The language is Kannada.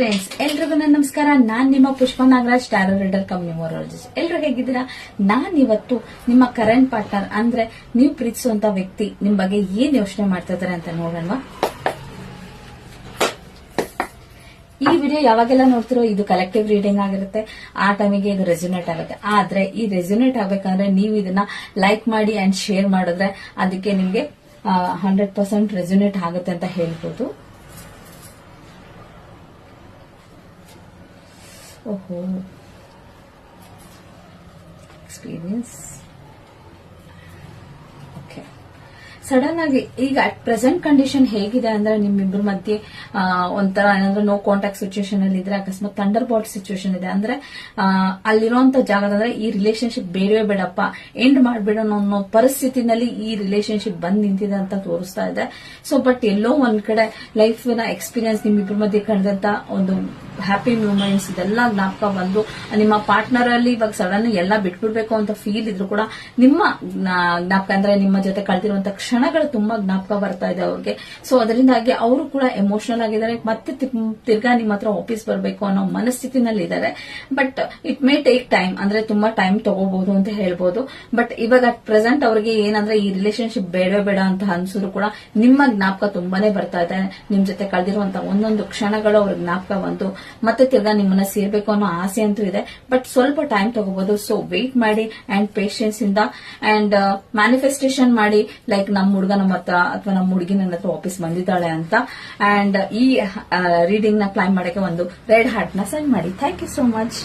ಫ್ರೆಂಡ್ಸ್ ಎಲ್ರಿಗೂ ನಮಸ್ಕಾರ. ನಾನ್ ನಿಮ್ಮ Pushpa Nagaraj tarot reader cum numerologist ಎಲ್ರು ಹೇಗಿದ್ದೀರಾ? ನಾನ್ ಇವತ್ತು ನಿಮ್ಮ ಕರೆಂಟ್ ಪಾರ್ಟ್ನರ್ ಅಂದ್ರೆ ನೀವು ಪ್ರೀತಿಸುವಂತ ವ್ಯಕ್ತಿ, ನಿಮ್ ಬಗ್ಗೆ ಏನ್ ಯೋಚನೆ ಮಾಡ್ತಾ ಇದಾರೆ ಅಂತ ನೋಡೋಣ ಈ ವಿಡಿಯೋ ಯಾವಾಗೆಲ್ಲ ನೋಡ್ತಿರೋ, ಇದು ಕಲೆಕ್ಟಿವ್ ರೀಡಿಂಗ್ ಆಗಿರುತ್ತೆ. ಆ ಟೈಮಿಗೆ ಇದು ರೆಸ್ಯುನೇಟ್ ಆಗುತ್ತೆ. ಆದ್ರೆ ಈ ರೆಸ್ಯುನೇಟ್ ಆಗ್ಬೇಕಂದ್ರೆ ನೀವು ಇದನ್ನ ಲೈಕ್ ಮಾಡಿ ಅಂಡ್ ಶೇರ್ ಮಾಡಿದ್ರೆ, ಅದಕ್ಕೆ ನಿಮ್ಗೆ ಹಂಡ್ರೆಡ್ ಪರ್ಸೆಂಟ್ ರೆಸ್ಯುನೇಟ್ ಆಗುತ್ತೆ ಅಂತ ಹೇಳ್ಬೋದು. ಓಹೋ. ಎಕ್ಸ್ಪೀರಿಯನ್ಸ್ ಓಕೆ ಸಡನ್ ಆಗಿ ಈಗ ಅಟ್ ಪ್ರೆಸೆಂಟ್ ಕಂಡೀಷನ್ ಹೇಗಿದೆ ಅಂದ್ರೆ ನಿಮ್ಮಿಬ್ಬರ ಮಧ್ಯೆ ಒಂಥರ ಏನಾದ್ರು ನೋ ಕಾಂಟ್ಯಾಕ್ಟ್ ಸಿಚುವೇಶನ್ ಅಲ್ಲಿ ಇದ್ರೆ ಅಕಸ್ಮಾತ್ ಥಂಡರ್ ಬಾಲ್ಟ್ ಸಿಚುವೇಶನ್ ಇದೆ. ಅಂದ್ರೆ ಅಲ್ಲಿರುವಂತ ಜಾಗದಂದ್ರೆ ಈ ರಿಲೇಶನ್ಶಿಪ್ ಬೇಡವೇ ಬೇಡಪ್ಪ. ಎಂಡ್ ಮಾಡ್ಬಿಡೋಣ ಅನ್ನೋ ಪರಿಸ್ಥಿತಿನಲ್ಲಿ ಈ ರಿಲೇಶನ್ಶಿಪ್ ಬಂದ್ ನಿಂತಿದೆ ಅಂತ ತೋರಿಸ್ತಾ ಇದೆ. ಸೊ ಬಟ್ ಎಲ್ಲೋ ಒಂದ್ ಕಡೆ ಲೈಫ್ನ ಎಕ್ಸ್ಪೀರಿಯನ್ಸ್ ನಿಮ್ಮಿಬ್ಬರ ಮಧ್ಯೆ ಕಂಡಂತ ಒಂದು ಹ್ಯಾಪಿ ಮೂಮೆಂಟ್ಸ್ ಇದೆಲ್ಲ ಜ್ಞಾಪಕ ಬಂದು, ನಿಮ್ಮ ಪಾರ್ಟ್ನರ್ ಅಲ್ಲಿ ಇವಾಗ ಸಡನ್ ಎಲ್ಲ ಬಿಟ್ಬಿಡ್ಬೇಕು ಅಂತ ಫೀಲ್ ಇದ್ರು ಕೂಡ ನಿಮ್ಮ ಜ್ಞಾ- ಜ್ಞಾಪಕ ಅಂದ್ರೆ ನಿಮ್ಮ ಜೊತೆ ಕಳೆದಿರುವಂತ ಕ್ಷಣಗಳು ತುಂಬಾ ಜ್ಞಾಪಕ ಬರ್ತಾ ಇದೆ ಅವ್ರಿಗೆ. ಸೊ ಅದರಿಂದಾಗಿ ಅವರು ಕೂಡ ಎಮೋಷನಲ್ ಆಗಿದ್ದಾರೆ. ಮತ್ತೆ ತಿರ್ಗ್- ನಿಮ್ಮ ಹತ್ರ ವಾಪಸ್ ಬರಬೇಕು ಅನ್ನೋ ಮನಸ್ಥಿತಿನಲ್ಲಿ ಇದ್ದಾರೆ. But it may take time ಅಂದ್ರೆ ತುಂಬಾ ಟೈಮ್ ತಗೋಬಹುದು ಅಂತ ಹೇಳ್ಬೋದು. ಬಟ್ ಇವಾಗ ಅಟ್ ಪ್ರೆಸೆಂಟ್ ಅವರಿಗೆ ಏನಂದ್ರೆ ಈ ರಿಲೇಶನ್ಶಿಪ್ ಬೇಡ ಬೇಡ ಅಂತ ಅನ್ಸಿದ್ರು ಕೂಡ ನಿಮ್ಮ ಜ್ಞಾಪಕ ತುಂಬಾನೇ ಬರ್ತಾ ಇದೆ. ನಿಮ್ ಜೊತೆ ಕಳೆದಿರುವಂತ ಒಂದೊಂದು ಕ್ಷಣಗಳು ಅವ್ರ ಜ್ಞಾಪಕ ಬಂತು ಮತ್ತೆ ತಿರ್ಗಾ ನಿಮ್ಮನ್ನ ಸೇರ್ಬೇಕು ಅನ್ನೋ ಆಸೆ ಅಂತೂ ಇದೆ. ಬಟ್ ಸ್ವಲ್ಪ ಟೈಮ್ ತಗೋಬಹುದು ಸೊ ವೇಟ್ ಮಾಡಿ ಅಂಡ್ ಪೇಷನ್ಸ್ ಇಂದ ಅಂಡ್ ಮ್ಯಾನಿಫೆಸ್ಟೇಷನ್ ಮಾಡಿ ಲೈಕ್ ನಮ್ಮ ಹುಡುಗ ನಮ್ಮ ಹತ್ರ ಅಥವಾ ನಮ್ಮ ಹುಡುಗಿ ನನ್ನ ಹತ್ರ ವಾಪಸ್ ಬಂದಿದ್ದಾಳೆ ಅಂತ. ಅಂಡ್ ಈ ರೀಡಿಂಗ್ನ ಕ್ಲೈಮ್ ಮಾಡಕ್ಕೆ ಒಂದು ರೆಡ್ ಹಾರ್ಟ್ನ ಸೆಂಡ್ ಮಾಡಿ. Thank you so much